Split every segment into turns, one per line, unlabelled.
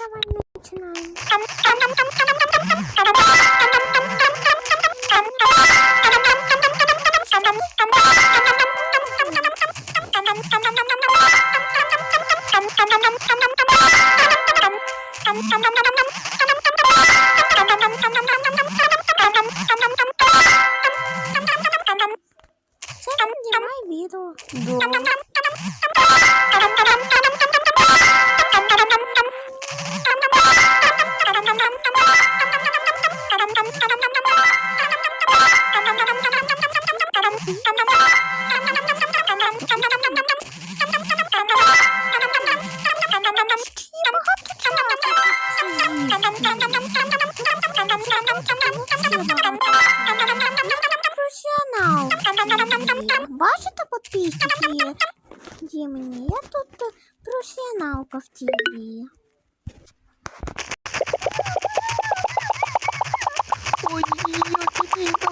давай начинаем. Це знімай відео.
Добре.
Професіонал.
Нет, пипинка, пипинка.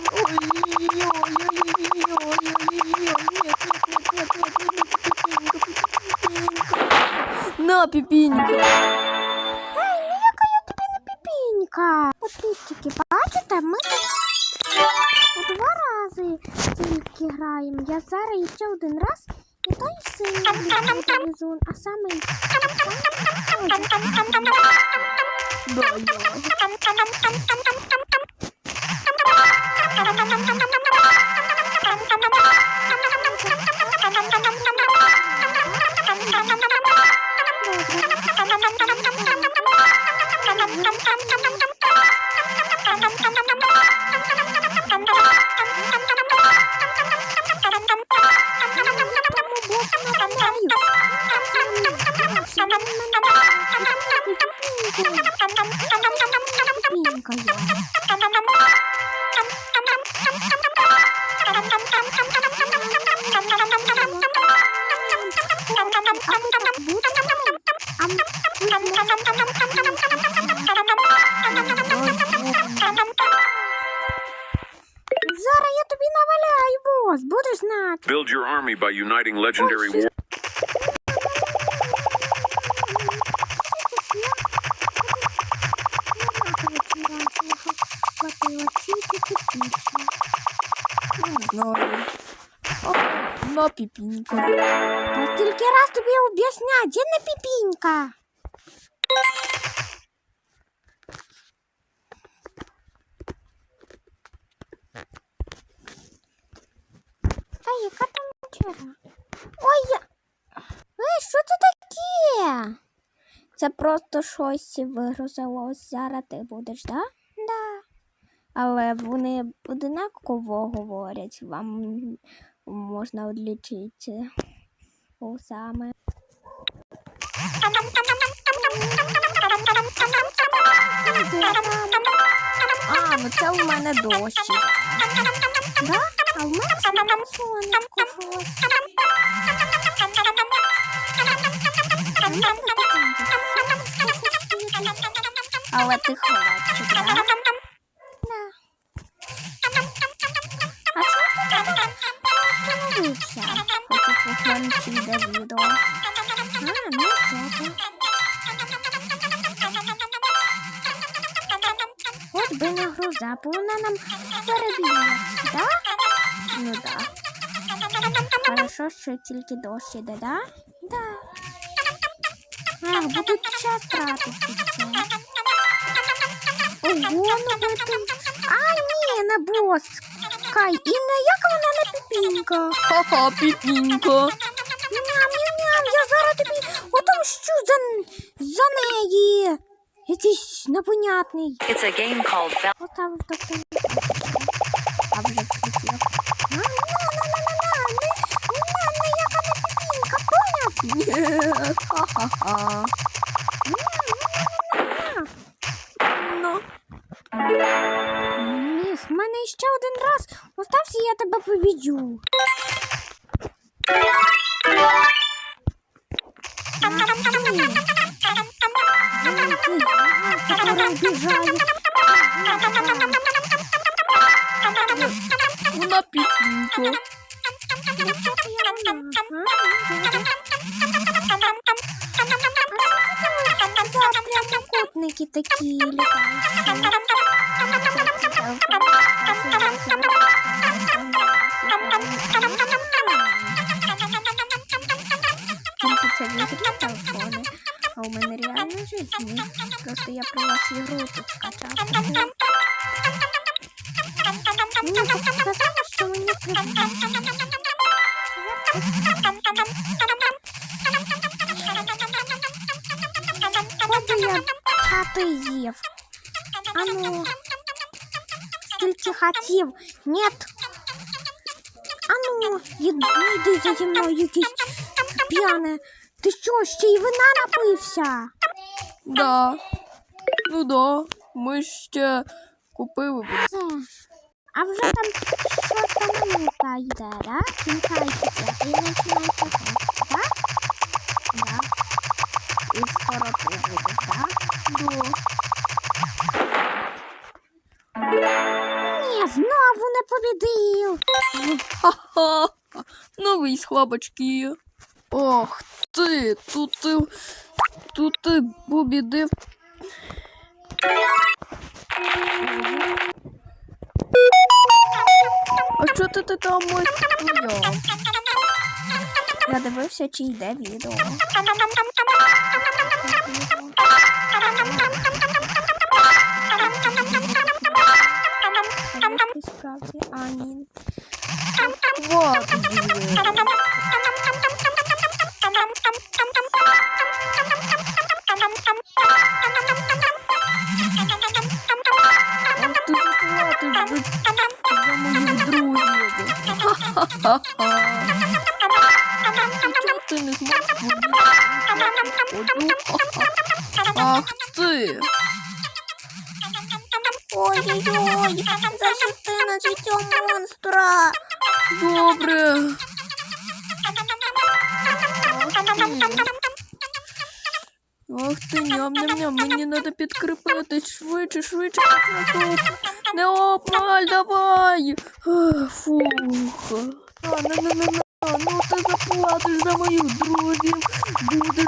На, пипинка.
Ей, ну яка я тобі не піпінька. Підписники, бачите, ми тут два рази тільки граємо. Я зараз ще один раз і той сильний телевізон, а Зараз я тобі наваляю, бос, будеш знати.
Build your army by uniting legendary war.
Пипинка.
Та стільки раз тобі об'ясняю, де не піпінька? Та яка там вчора? Ой, я... Ей, що це таке? Це просто щось вигрузилось. Зараз ти будеш, да? Да. Але вони одинаково говорять, вам можна відлічити саме.
А, ну це у мене дощі.
Да? А в мене сонечко щось.
Але ти хлопчик, да? Поглянути відео.
А, ну добре. От би не груза, бо нам перебігла, да?
Ну да.
Хорошо, що тільки дощ іде, да? Да. Ах, будуть час тратити. Ого, ну ви тут. А, ні, не бос. Кай, і не як вона не піпінька.
Ха-ха, пипинка.
За неї. Якийсь непонятний.
It's a game called Val-
Поставив тобто.
А вже включила.
На, на, на, на, на, на, не, не, не, яка не піпінька, поняв?
Ха-ха-ха. Ну,
в мене ще один раз остався, я тебе побіджу.
вона
Una piquito. Запрятно котники такие летают. жизни. Просто я про вас игру тут скачал. А казалось, что вы не От я хати за земной якийсь пьяная. Ты что, ще й вина напився?
Да. Ну да. Ми ще купили.
Це. А вже там шоста минута йде, да? Кінчається. І починається гра, да? Да. І скоро ти будеш, да?
Да.
Ні, знову не побідив.
Ха-ха. Новий з хлопачки. Ох ти, тут ти. Тут ти побідив. А що ти, ти там ось стояв?
Я дивився, чи йде відео. І справді, а ні.
Хватить вже. Ти не зможеш побігти? Ах ти.
Ой-ой-ой, защити на життя монстра.
Добре. Ах ти, ням-ням-ням, мені треба підкріпитись швидше, швидше. Не опаль, давай. Фух. А, на, на, не, не. Ну ти заплатиш за моїх друзів. Будеш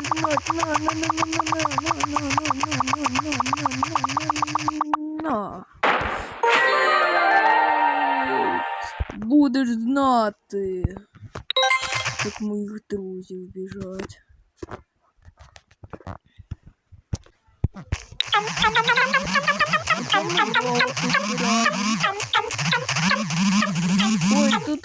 Ой, тут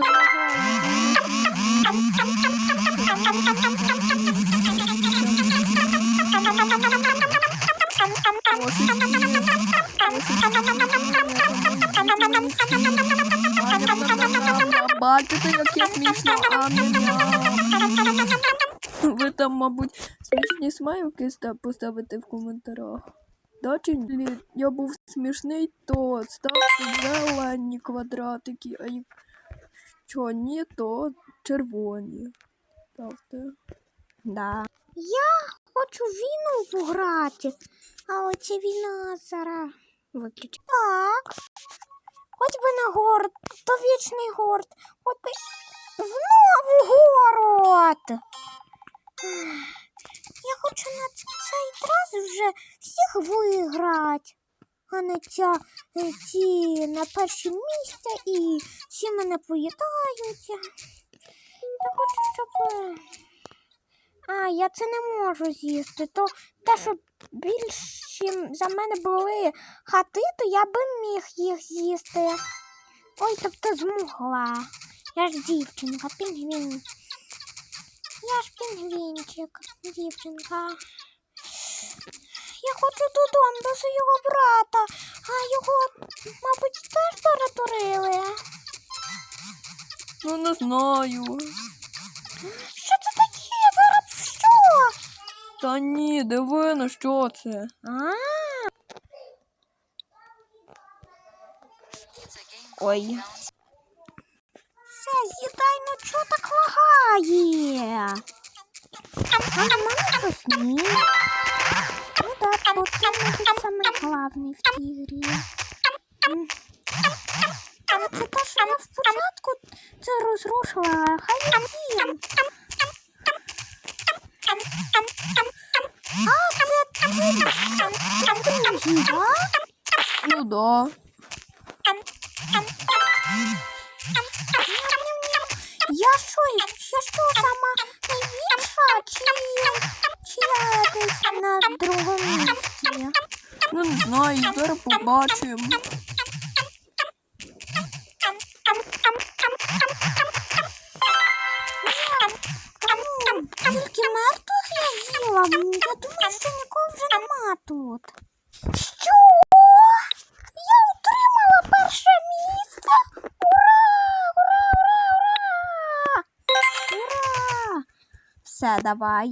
Бачите, як я смішно, а Ви там, мабуть, смішні смайлики ста- поставите в коментарях. Да, я був смішний, то ставте зелені квадратики, а якщо ні, то червоні. Ставте.
Да. Я хочу війну пограти, а оця війна зараз виключить. Так. Хоч би на город, то вічний город, хоч би знову город. Я хочу на цей раз вже всіх виграти, а не ця, е, ці на перші місця і всі мене поїдають. Я хочу, щоб. е, а, я це не можу з'їсти. То те, що більші за мене були хати, то я би міг їх з'їсти. Ой, тобто змогла. Я ж дівчинка, пінгвін. Я ж пінгвінчик, дівчинка. Я хочу додому до свого брата, а його, мабуть, теж перетворили.
Ну не знаю.
Що це таке? Зараз що?
Та ні, диви, на що це?
А. Ой. З'їдай, ну чого так лагає? А мене щось ні. Ну да, бо це самий главний в цій. Але це те, що я спочатку це розрушила, хай я з'їм. А, це?
Ну да.
Я що, я що сама найбільша, чи, чи я десь на другому місці?
Ну не знаю, зараз побачимо.
Тільки мертвих я з'їла. Я думаю, що нікого вже нема тут. Що? Все, давай.